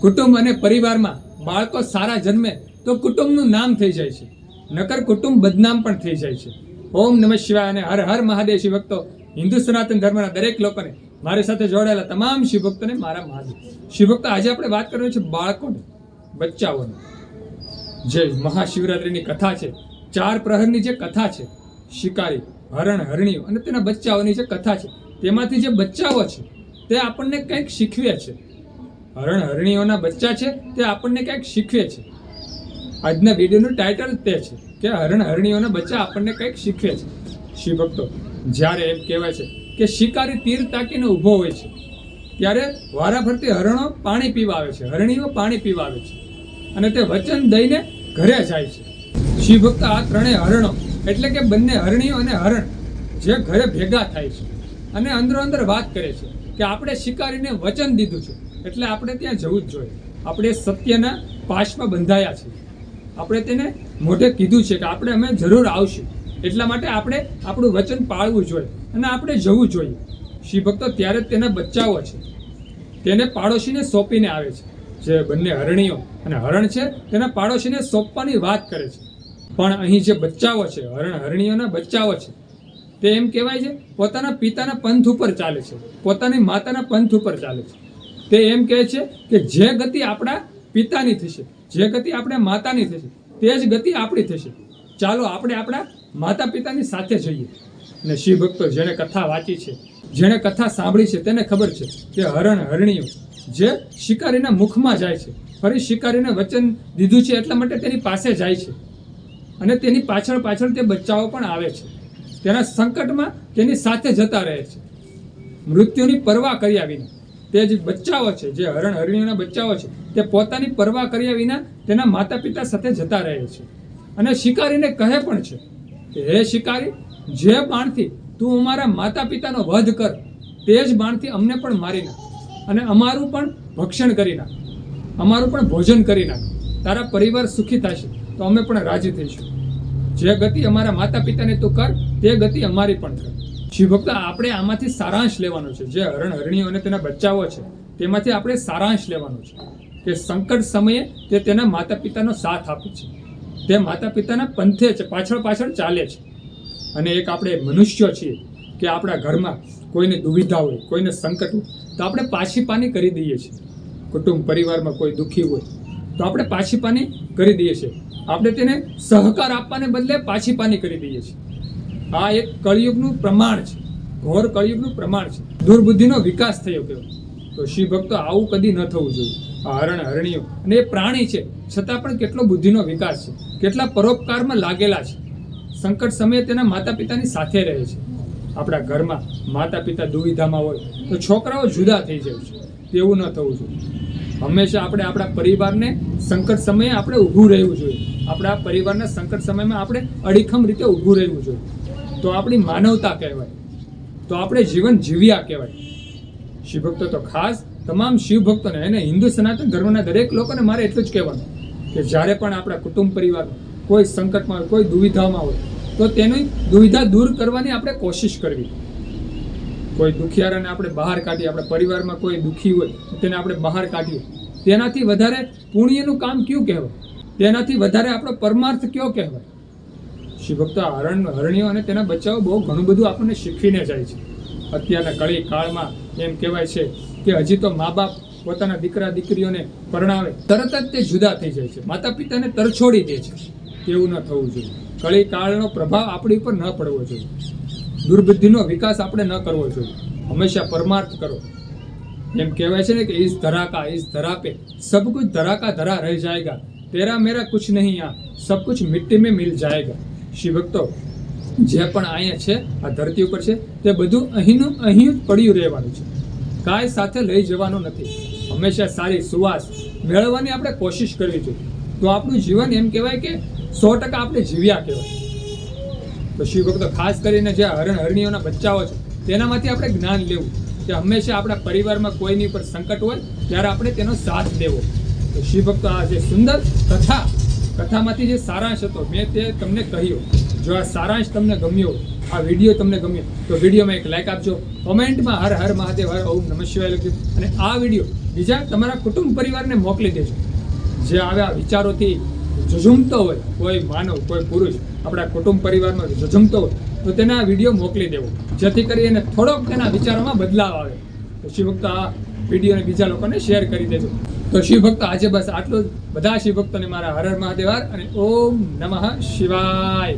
કુટુંબ અને પરિવારમાં બાળકો સારા જન્મે તો કુટુંબનું નામ થઈ જાય છે. નકર કુટુંબ બદનામ પણ થઈ જાય છે. ઓમ નમઃ શિવાય અને હર હર મહાદેવ શિવ ભક્તો, હિન્દુ સનાતન ધર્મના દરેક લોકોને મારી સાથે જોડાયેલા તમામ શિવભક્તોને મારા મહાદેવ. શિવભક્તો આજે આપણે વાત કરવાની છે બાળકોની, બચ્ચાઓની. જે મહાશિવરાત્રિની કથા છે, ચાર પ્રહરની જે કથા છે, શિકારી, હરણ, હરણીઓ અને તેના બચ્ચાઓની જે કથા છે, તેમાંથી જે બચ્ચાઓ છે, તે આપણને કંઈક શીખવે છે. હરણ હરણીઓના બચ્ચા છે તે આપણને કંઈક શીખવે છે. આજના વિડીયોનું ટાઇટલ તે છે કે હરણ હરણીઓના બચ્ચા આપણને કંઈક શીખવે છે. શિવ ભક્તો, જ્યારે એમ કહેવાય છે કે શિકારી તીર તાકીને ઊભો હોય છે, ત્યારે વારાફરતી હરણો પાણી પીવા આવે છે, હરણીઓ પાણી પીવા આવે છે અને તે વચન દઈને ઘરે જાય છે. શિવ આ ત્રણેય હરણો, એટલે કે બંને હરણીઓ અને હરણ, જે ઘરે ભેગા થાય છે અને અંદરો અંદર વાત કરે છે કે આપણે શિકારીને વચન દીધું છે. એટલે આપણે ત્યાં જવું જ જોઈએ. આપણે સત્યના પાશમાં બંધાયા છીએ. આપણે તેને મોઢે કીધું છે કે આપણે અમે જરૂર આવશું. એટલા માટે આપણે આપણું વચન પાળવું જોઈએ અને આપણે જવું જોઈએ. શિવ ભક્તો ત્યારે તેના બચ્ચાઓ છે. તેને પાડોશીને સોંપીને આવે છે. જે બંને હરણીઓ અને હરણ છે, તેના પાડોશીને સોંપવાની વાત કરે છે. પણ અહીં જે બચ્ચાઓ છે, હરણ હરણીઓના બચ્ચાઓ છે, તે એમ કહેવાય છે, પોતાના પિતાના પંથ ઉપર ચાલે છે. પોતાની માતાના પંથ ઉપર ચાલે છે. તે એમ કહે છે કે જે ગતિ આપણા પિતાની થશે, જે ગતિ આપણે માતાની થશે, તે જ ગતિ આપણી થશે. ચાલો આપણે આપણા માતા પિતાની સાથે જઈએ. અને શિવ ભક્તો જેણે કથા વાંચી છે, જેણે કથા સાંભળી છે, તેને ખબર છે કે હરણ હરણીઓ જે શિકારીના મુખમાં જાય છે, ફરી શિકારીને વચન દીધું છે એટલા માટે તેની પાસે જાય છે. અને તેની પાછળ પાછળ તે બચ્ચાઓ પણ આવે છે. તેના સંકટમાં તેની સાથે જતા રહે છે. મૃત્યુની પરવા કર્યા વિના. તે જે બચ્ચાઓ છે, જે હરણ હરણીઓના બચ્ચાઓ છે, તે પોતાની પરવા કર્યા વિના તેના માતા પિતા સાથે જતા રહે છે. અને શિકારીને કહે પણ છે કે, હે શિકારી, જે બાણથી તું અમારા માતા પિતાનો વધ કર, તે જ બાણથી અમને પણ મારી નાખ અને અમારું પણ ભક્ષણ કરી નાખ. અમારું પણ ભોજન કરી નાખ. તારા પરિવાર સુખી થશે, તો અમે પણ રાજી થઈશું. જે ગતિ અમારા માતા પિતાને તું કર, તે ગતિ અમારી પણ કર. શિવભક્ત આપણે આમાંથી સારાંશ લેવાનો છે. જે હરણ હરણીઓ અને તેના બચ્ચાઓ છે, તેમાંથી આપણે સારાંશ લેવાનો છે કે સંકટ સમયે તે તેના માતા પિતાનો સાથ આપે છે. તે માતા પિતાના પંથે છે, પાછળ પાછળ ચાલે છે. અને એક આપણે મનુષ્ય છીએ કે આપણા ઘરમાં કોઈને દુવિધા હોય, કોઈને સંકટ હોય, તો આપણે પાછી પાની કરી દઈએ છીએ. કુટુંબ પરિવારમાં કોઈ દુઃખી હોય, તો આપણે પાછી પાની કરી દઈએ છીએ. આપણે તેને સહકાર આપવાને બદલે પાછી પાની કરી દઈએ છીએ. આ એક કળિયુગનું પ્રમાણ છે. ઘોર કળિયુગનું પ્રમાણ છે. દુર્બુદ્ધિનો વિકાસ થયો કેવો? તો શિવ ભક્તો આવું કદી ન થવું જોઈએ. આ હરણ હરણીઓ. અને એ પ્રાણી છે. છતાં પણ કેટલો બુદ્ધિનો વિકાસ છે. કેટલા પરોપકારમાં લાગેલા છે. સંકટ સમયે તેના માતા પિતાની સાથે રહે છે. આપણા ઘરમાં માતા પિતા દુવિધામાં હોય તો છોકરાઓ જુદા થઈ જાય છે. તેવું ન થવું જોઈએ. હંમેશા આપણે આપણા પરિવારને સંકટ સમયે આપણે ઊભું રહેવું જોઈએ. આપણા પરિવારના સંકટ સમયમાં આપણે અડીખમ રીતે ઊભું રહેવું જોઈએ. તો આપણી માનવતા કહેવાય. તો આપણે જીવન જીવ્યા કહેવાય. શિવભક્તો તો ખાસ તમામ શિવભક્તોને અને હિન્દુ સનાતન ધર્મના દરેક લોકોને મારે એટલું જ કહેવાનું કે જ્યારે પણ આપણા કુટુંબ પરિવાર કોઈ સંકટમાં હોય, કોઈ દુવિધામાં હોય, તો તેની દુવિધા દૂર કરવાની આપણે કોશિશ કરવી. કોઈ દુખિયારાને આપણે બહાર કાઢીએ, આપણા પરિવારમાં કોઈ દુઃખી હોય તેને આપણે બહાર કાઢીએ. તેનાથી વધારે પુણ્યનું કામ કયું કહેવાય? તેનાથી વધારે આપણો પરમાર્થ કયો કહેવાય? શિવભક્ત હરણ, હરણીઓ અને તેના બચ્ચાઓ બહુ ઘણું બધું આપણને શીખવીને જાય છે. અત્યારના કળી કાળમાં એમ કહેવાય છે કે હજી તો મા બાપ પોતાના દીકરા, દીકરીઓને પરણાવે. તરત જ તે જુદા થઈ જાય છે. માતા પિતાને તરછોડી દે છે. તેવું ન થવું જોઈએ. કળી કાળનો પ્રભાવ આપણી ઉપર ન પડવો જોઈએ. દુર્બુદ્ધિનો વિકાસ આપણે ન કરવો જોઈએ. હંમેશા પરમાર્થ કરો. જેમ કહેવાય છે ને કે ઇસ ધરાકા ઇસ ધરા સબ કુછ ધરાકા ધરા રહી જાયગા. તેરા મેરા કુછ નહીં આ. સબ કુછ મિટ્ટી મેં મિલ જાયગા. શિવ ભક્તો, જે પણ અહીંયા છે, આ ધરતી ઉપર છે, તે બધું અહીંનું અહીં પડ્યું રહેવાનું છે. કાંઈ સાથે લઈ જવાનું નથી. હંમેશા સારી સુવાસ મેળવવાની આપણે કોશિશ કરવી જોઈએ. તો આપણું જીવન એમ કહેવાય કે સો ટકા આપણે જીવ્યા કહેવાય. તો શિવ ભક્તો, ખાસ કરીને જે હરણ હરણીઓના બચ્ચાઓ છે, તેનામાંથી આપણે જ્ઞાન લેવું. કે હંમેશા આપણા પરિવારમાં કોઈની ઉપર સંકટ હોય, ત્યારે આપણે તેનો સાથ દેવો. તો શિવ ભક્તો, આ જે સુંદર કથા, કથામાંથી જે સારાંશ હતો, મેં તે તમને કહ્યો. જો આ સારાંશ તમને ગમ્યો, આ વીડિયો તમને ગમ્યો, તો વિડીયોમાં એક લાઈક આપજો, કોમેન્ટમાં હર હર મહાદેવ, હર ઓમ નમઃ શિવાય લખજો, અને આ વીડિયો બીજા તમારા કુટુંબ પરિવારને મોકલી દેજો. જે આવ્યા વિચારોથી ઝઝુમતો હોય, કોઈ માનવ, કોઈ પુરુષ આપણા કુટુંબ પરિવારનો હોય, તો તેના વીડિયો મોકલી દેવો. જેથી કરીને થોડોક તેના વિચારોમાં બદલાવ આવે. તો શિવભક્ત આ વિડીયોને બીજા લોકોને શેર કરી દેજો. તો શિવભક્ત આજે બસ આટલું બધા શિવભક્તોને મારા હર હર મહાદેવ અને ઓમ નમઃ શિવાય.